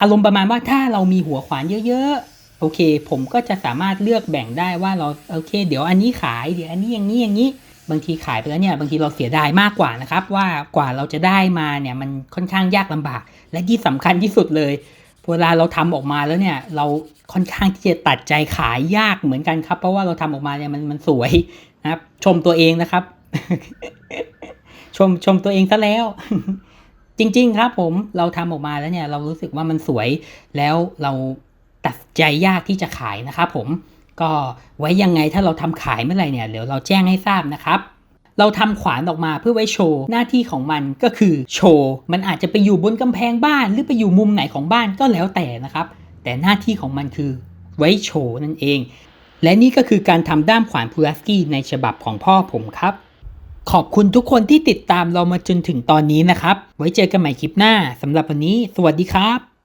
อารมณ์ประมาณว่าถ้าเรามีหัวขวานเยอะๆ โอเค ผมก็จะสามารถเลือกแบ่งได้ว่าเราโอเค เดี๋ยวอันนี้ขายเดี๋ยวอันนี้อย่างนี้อย่างนี้ บางทีขายไปแล้วเนี่ยบางทีเราเสียดายมากกว่านะครับ ว่ากว่าเราจะได้มาเนี่ยมันค่อนข้างยากลำบาก และที่สำคัญที่สุดเลยเวลาเราทำออกมาแล้วเนี่ยเราค่อนข้างที่จะตัดใจขายยากเหมือนกันครับ เพราะว่าเราทำออกมาเนี่ยมันมันสวยนะครับ ชมตัวเองนะครับ ชมชมตัวเองซะแล้ว จริง ๆ ครับผมเราทำออกมาแล้วเนี่ยเรารู้สึกว่ามันสวยแล้วเราตัดใจยากที่จะขายนะครับผมก็ไว้ยังไงถ้าเราทำขายเมื่อไหร่เนี่ยเดี๋ยวเราแจ้งให้ทราบนะครับเราทำขวานออกมาเพื่อไว้โชว์หน้าที่ของมันก็คือโชว์มันอาจจะไปอยู่บนกำแพงบ้าน หรือไปอยู่มุมไหนของบ้านก็แล้วแต่นะครับ แต่หน้าที่ของมันคือไว้โชว์นั่นเอง และนี่ก็คือการทำด้ามขวานพูลาสกี้ในฉบับของพ่อผมครับ ขอบคุณทุกคนที่ติดตามเรามาจนถึงตอนนี้นะครับ ไว้เจอกันใหม่คลิปหน้าสำหรับวันนี้ สวัสดีครับ